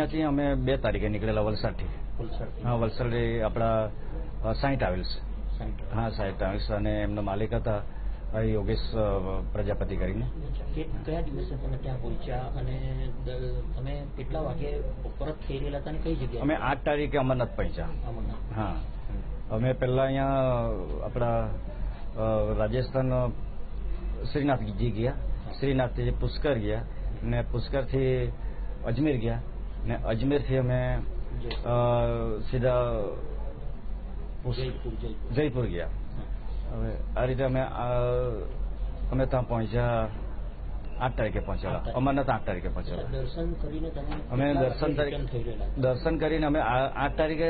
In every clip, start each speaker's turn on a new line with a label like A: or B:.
A: ત્યાંથી અમે બે તારીખે નીકળેલા વલસાડથી. હા વલસાડ આપણા સાઈઠ આવેલ્સ હા સાઈઠ આવેલ્સ અને એમના માલિક હતા યોગેશ પ્રજાપતિ કરીને.
B: કયા દિવસે તમે ત્યાં પહોંચ્યા અને તમે કેટલા વાગે પરત થઈ રહેલા હતા કઈ જગ્યાએ?
A: અમે આઠ તારીખે અમરનાથ પહોંચ્યા. હા. અમે પહેલા અહીંયા આપણા રાજસ્થાન શ્રીનાથજી ગયા. શ્રીનાથથી પુષ્કર ગયા ને પુષ્કરથી અજમેર ગયા. ને અજમેરથી અમે સીધા
B: જયપુર
A: ગયા. હવે આ રીતે અમે અમે ત્યાં પહોંચ્યા આઠ તારીખે પહોંચેલા. અમરનાથ આઠ તારીખે પહોંચેલા.
B: દર્શન કરીને
A: અમે દર્શન તારીખ દર્શન કરીને અમે આઠ તારીખે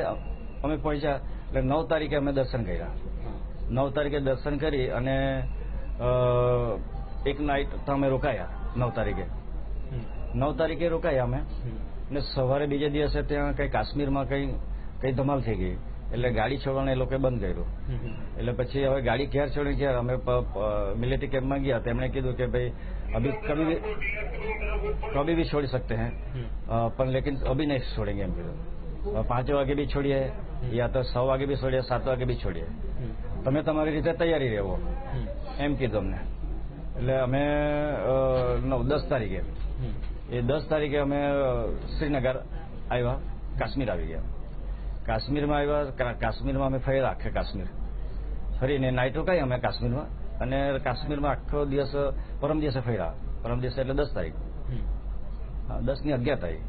A: અમે પહોંચ્યા. એટલે નવ તારીખે અમે દર્શન કર્યા. નવ તારીખે દર્શન કરી અને એક નાઇટ અમે રોકાયા નવ તારીખે. નવ તારીખે રોકાયા અમે. ને સવારે બીજે દિવસે ત્યાં કઈ કાશ્મીરમાં કઈ કઈ ધમાલ થઈ ગઈ. એટલે ગાડી છોડવાનું એ લોકોએ બંધ કર્યું. એટલે પછી હવે ગાડી ક્યારે છોડી ક્યારે? અમે મિલિટરી કેમ્પમાં ગયા. તેમણે કીધું કે ભાઈ અભી કભી ભી કભી ભી છોડી
B: સકતે
A: હે. પણ લેકિન અભી નહીં છોડેંગે એમ કીધું. પાંચ વાગે બી છોડીએ યા તો છ વાગે બી છોડીએ સાત વાગે બી છોડીએ. તમે તમારી રીતે તૈયારી રહેવો. એમ કીધું અમને. એટલે અમે નવ દસ તારીખે. એ દસ તારીખે અમે શ્રીનગર આવ્યા કાશ્મીર આવી ગયા. કાશ્મીરમાં આવ્યા કાશ્મીરમાં અમે ફર્યા આખે કાશ્મીર. ફરીને નાઇટ રોકાઈ અમે કાશ્મીરમાં અને કાશ્મીરમાં આખો દિવસ પરમ દિવસે ફર્યા. પરમ દિવસે એટલે દસ તારીખ. દસ દસની અગિયાર તારીખ.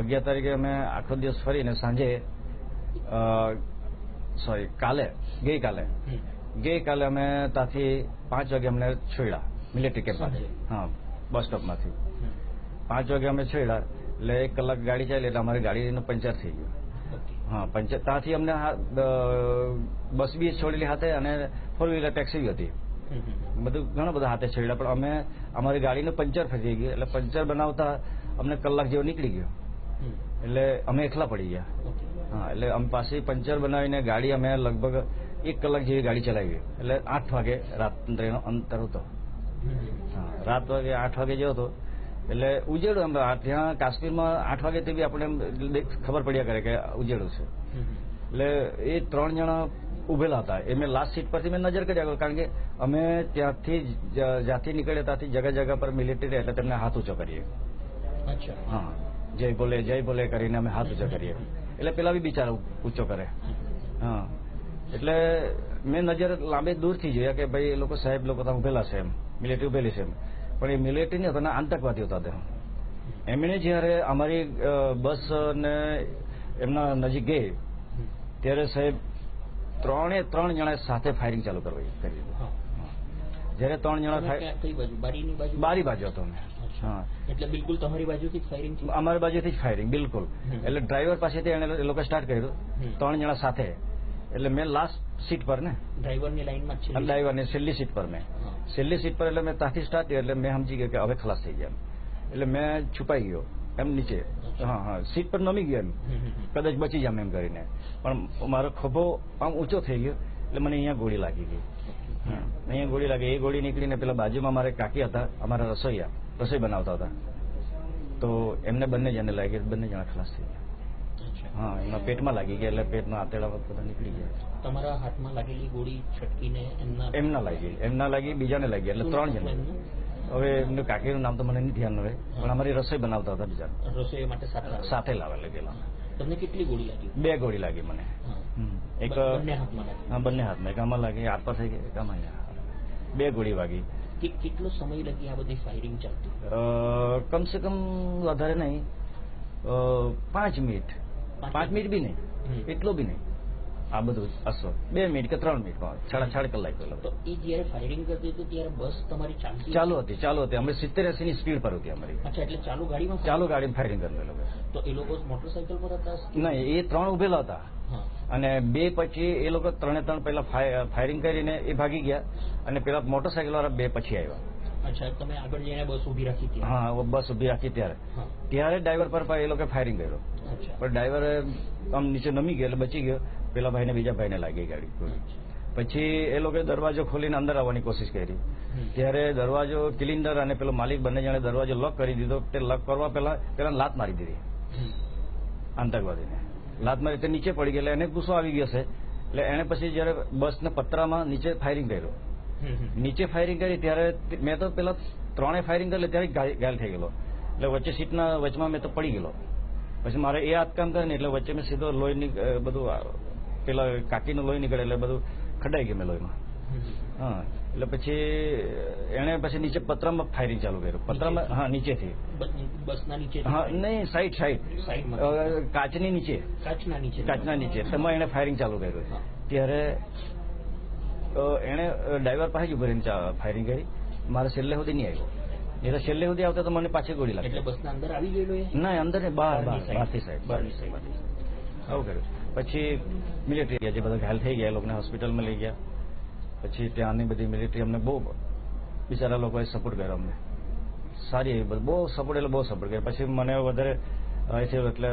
A: અગિયાર તારીખે અમે આખો દિવસ ફરીને સાંજે સોરી કાલે ગઈકાલે. ગઈકાલે અમે ત્યાંથી પાંચ વાગે અમને છોડ્યા મિલિટરી કેમ્પમાંથી હા બસ સ્ટોપમાંથી. પાંચ વાગે અમે છોડ્યા એટલે એક કલાક ગાડી ચાલી એટલે અમારી ગાડીનું પંચર થઈ ગયું. હા, પંચર. ત્યાંથી અમને બસ બી છોડેલી હાથે અને ફોર વ્હીલર ટેક્સી હતી. બધું ઘણા બધા હાથે છોડ્યા પણ અમે, અમારી ગાડીનું પંચર ફેંકી ગયું. એટલે પંચર બનાવતા અમને કલાક જેવો નીકળી ગયો. એટલે અમે એકલા પડી ગયા. હા, એટલે અમે પાછી પંચર બનાવીને ગાડી અમે લગભગ એક કલાક જેવી ગાડી ચલાવી. એટલે આઠ વાગે રાત્રેનો અંતર હતો. રાત વાગે આઠ વાગે જેવો હતો. એટલે ઉજેડું એમ ત્યાં કાશ્મીરમાં આઠ વાગેથી બી આપણે ખબર પડ્યા કરે કે ઉજેડું છે. એટલે એ ત્રણ જણા ઉભેલા હતા. એ મેં લાસ્ટ સીટ પરથી મેં નજર કર્યા કારણ કે અમે ત્યાંથી જ્યાંથી નીકળ્યા ત્યાંથી જગા જગા પર મિલિટરી એટલે તેમને હાથ ઊંચો કરીએ.
B: અચ્છા.
A: હા. જય બોલે જય બોલે કરીને અમે હાથ ઊંચો કરીએ. એટલે પેલા બી બિચારા ઊંચો કરે. હા. એટલે મેં નજર લાંબે દૂરથી જોયા કે ભાઈ એ લોકો સાહેબ લોકો ત્યાં ઉભેલા છે એમ. મિલિટરી ઉભેલી છે એમ. પણ એ મિલિટરી નહીં હતા આતંકવાદી હતા એમણે જ્યારે અમારી બસ ને એમના નજીક ગઈ ત્યારે સાહેબ ત્રણે ત્રણ જણા સાથે ફાયરિંગ ચાલુ કરવી કરી જ્યારે ત્રણ જણા બારી બાજુ હતો અમે. હા.
B: એટલે બિલકુલ તમારી બાજુથી ફાયરિંગ
A: અમારી બાજુથી જ ફાયરિંગ બિલકુલ. એટલે ડ્રાઈવર પાસેથી એને એ લોકો સ્ટાર્ટ કર્યું. ત્રણ જણા સાથે. એટલે મેં લાસ્ટ સીટ પર ને.
B: ડ્રાઈવરની લાઈનમાં
A: ડ્રાઈવરની છેલ્લી સીટ પર મેં. છેલ્લી સીટ પર એટલે મેં ત્યાંથી સ્ટાર્ટ એટલે મેં સમજી ગયો કે હવે ખલાસ થઈ ગયા એટલે મેં છુપાઈ ગયો એમ નીચે. હા હા. સીટ પર નમી ગયો એમ. કદાચ બચી જામ એમ કરીને. પણ મારો ખભો આમ ઊંચો થઈ ગયો એટલે મને અહીંયા ગોળી લાગી ગઈ. અહીંયા ગોળી લાગી એ ગોળી નીકળીને પેલા બાજુમાં મારે કાકી હતા અમારા રસોઈયા રસોઈ બનાવતા હતા. તો એમને બંને જણને લાગી બંને જણા ખલાસ થઈ ગયા. હા એમાં પેટમાં લાગી ગયા એટલે પેટમાં આતેડા બધા નીકળી ગયા
B: તમારા હાથમાં લાગેલી ગોળી છટકીને એમના
A: એમના લાગી એમના લાગી બીજાને લાગી એટલે ત્રણ જણ. હવે એમનું કાકીનું નામ તો મને નહીં ધ્યાન રહે પણ અમારી રસોઈ બનાવતા હતા બીજા.
B: રસોઈ માટે સાથે લાગે.
A: સાથે ગયેલા
B: તમને કેટલી ગોળી લાગી?
A: બે ગોળી લાગી મને. એક
B: બંને હાથમાં
A: હા બંને હાથમાં. એક આમાં લાગી હાથ ગઈ એક આમાં બે ગોળી વાગી.
B: કેટલો સમય લાગી આ બધી ફાયરિંગ ચાલતી?
A: કમસે કમ વધારે નહીં. પાંચ મિનિટ.
B: પાંચ
A: મિનિટ બી નહીં. એટલો બી નહીં. આ બધું અસર. બે મિનિટ કે ત્રણ મિનિટમાં સાડા ચાર કલાક પહેલા.
B: તો એ જયારે ફાયરિંગ કરતી હતી ત્યારે બસ તમારી
A: ચાલુ હતી? ચાલુ હતી. અમે સિત્તેર એસી ની સ્પીડ પર હતી અમારી.
B: અચ્છા એટલે ચાલુ ગાડીમાં
A: ચાલુ ગાડીમાં ફાયરિંગ કરેલું લોકો.
B: તો એ લોકો મોટરસાયકલ પર હતા?
A: નહીં એ ત્રણ ઉભેલા હતા. અને બે પછી એ લોકો ત્રણે ત્રણ પહેલા ફાયરિંગ કરીને એ ભાગી ગયા. અને પેલા મોટરસાયકલ વાળા બે પછી આવ્યા.
B: અચ્છા તમે આગળ જઈને બસ ઊભી રાખી હતી
A: હા બસ ઊભી રાખી ત્યારે. ત્યારે ડ્રાઈવર પર એ લોકો ફાયરિંગ કર્યું. પણ ડ્રાઈવરે આમ નીચે નમી ગયો એટલે બચી ગયો. પેલા ભાઈને બીજા ભાઈને લાગી ગાડી. પછી એ લોકોએ દરવાજો ખોલીને અંદર આવવાની કોશિશ કરી. ત્યારે દરવાજો કિલિન્ડર અને પેલો માલિક બંને જણે દરવાજો લોક કરી દીધો. તે લોક કરવા પહેલા પેલા લાત મારી દીધી. આતંકવાદીને. લાત મારી તે નીચે પડી એટલે એને ગુસ્સો આવી ગયો છે. એટલે એને પછી જયારે બસના પતરામાં નીચે ફાયરિંગ કર્યું. નીચે ફાયરિંગ કરી ત્યારે મેં તો પેલા ત્રણે ફાયરિંગ કરેલી ત્યારે ઘાય- ઘાયલ થઈ ગયેલો. એટલે વચ્ચે સીટના વચમાં મેં તો પડી ગયેલો. પછી મારે એ હાથ કામ કરે ને એટલે વચ્ચે મેં સીધો લોહી બધું પેલા કાકીનું લોહી નીકળે એટલે બધું ખડાઈ ગયું મેં લોહીમાં.
B: હમ.
A: હા એટલે પછી એણે પછી નીચે પતરામાં ફાયરિંગ ચાલુ કર્યું. પતરામાં હા નીચેથી.
B: બસ- બસના નીચે
A: હા નહીં સાઈડ સાઈડ. કાચની નીચે.
B: કાચના નીચે.
A: કાચના નીચે. તેમાં એણે ફાયરિંગ ચાલુ કર્યું. ત્યારે એણે ડ્રાઈવર પાસે જ ઊભી રહીને ફાયરિંગ કરી. મારે છેલ્લે સુધી નહીં આવ્યો. એ તો છેલ્લે સુધી આવતા તો મને પાછી ગોળી
B: એટલે બસના અંદર આવી ગયેલો
A: ના અંદર ને બહાર. બહારથી સાહેબ બહારની
B: બહારની
A: આવું કર્યું. પછી મિલિટરી ગયા જે બધા ઘાયલ થઈ ગયા લોકોને હોસ્પિટલમાં લઈ ગયા. પછી ત્યાંની બધી મિલિટરી અમને બહુ બિચારા લોકોએ સપોર્ટ કર્યો અમને. સારી એવી બધી- બહુ સપોર્ટ એટલે બહુ સપોર્ટ કર્યો. પછી મને વધારે થયું એટલે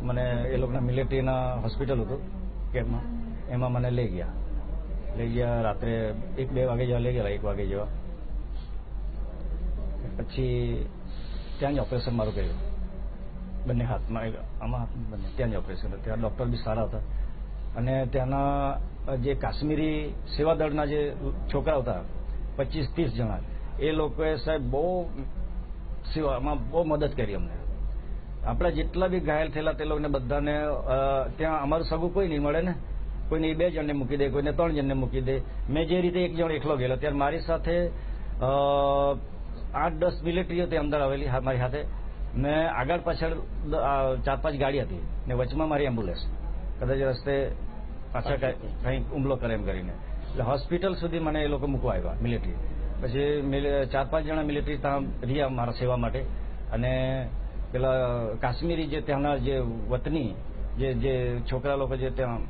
A: મને એ લોકોના મિલિટરીના હોસ્પિટલ હતું કેમ્પમાં એમાં મને લઈ ગયા. લઈ ગયા રાત્રે એક બે વાગે જેવા લઈ ગયા એક વાગે જેવા. પછી ત્યાં જ ઓપરેશન મારું કર્યું. બંને હાથમાં આમાં હાથમાં બંને. ત્યાં જ ઓપરેશન કર્યું. ત્યાં ડૉક્ટર બી સારા હતા. અને ત્યાંના જે કાશ્મીરી સેવાદળના જે છોકરા હતા, પચીસ ત્રીસ જણા, એ લોકોએ સાહેબ બહુ સેવામાં બહુ મદદ કરી અમને. આપણા જેટલા બી ઘાયલ થયેલા તે લોકોને બધાને ત્યાં અમારું સગું કોઈ નહીં મળે ને. કોઈને બે જણને મૂકી દે, કોઈને ત્રણ જણને મૂકી દે. મેં જે રીતે એક જણ એકલો ગયેલો, ત્યારે મારી સાથે આઠ દસ મિલિટરીઓ તે અંદર આવેલી મારી સાથે. મેં આગળ પાછળ ચાર પાંચ ગાડી હતી. ને વચમાં મારી એમ્બ્યુલન્સ કદાચ રસ્તે પાછળ કંઈ કંઈક હુમલો કરે એમ કરીને. એટલે હોસ્પિટલ સુધી મને એ લોકો મૂકવા આવ્યા મિલિટરી પછી ચાર પાંચ જણા મિલિટરી ત્યાં રહ્યા મારા સેવા માટે. અને પેલા કાશ્મીરી જે ત્યાંના જે વતની જે જે છોકરા લોકો જે ત્યાં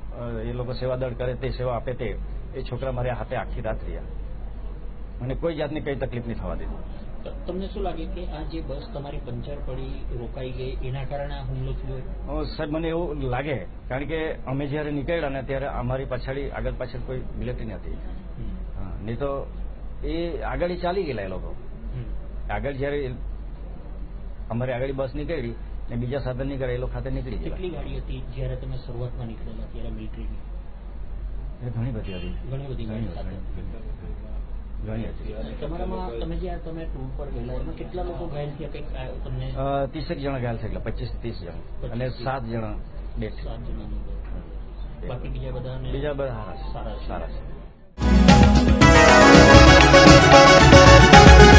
A: એ લોકો સેવા દળ કરે તે સેવા આપે તે એ છોકરા મારે હાથે આખી રાત રહ્યા. મને કોઈ જાતની કઈ તકલીફ નહીં થવા દીધી.
B: તમને શું લાગે કે આ જે બસ તમારી પંચર પડી રોકાઈ ગઈ એના કારણે આ હુમલો થયો?
A: સર મને એવું લાગે કારણ કે અમે જ્યારે નીકળ્યા ને ત્યારે અમારી પાછળ આગળ પાછળ કોઈ મિલિટરી નથી. નહીં તો એ આગળ ચાલી ગયેલા એ લોકો. આગળ જ્યારે અમારી આગળ બસ નીકળી ને બીજા સાધન નીકળે એ લોકો ખાતે નીકળી
B: કેટલી ગાડી હતી જ્યારે તમે શરૂઆતમાં નીકળેલા ત્યારે મિલિટરીની?
A: ઘણી બધી હતી.
B: ઘણી બધી ગાડી
A: ત્રીસેક જણા ઘાયલ થયેલા પચીસ ત્રીસ જણા. અને સાત જણા
B: બેઠ બાકી બીજા બધા
A: બીજા બધા સારા છે.
B: છે.
A: સારા છે.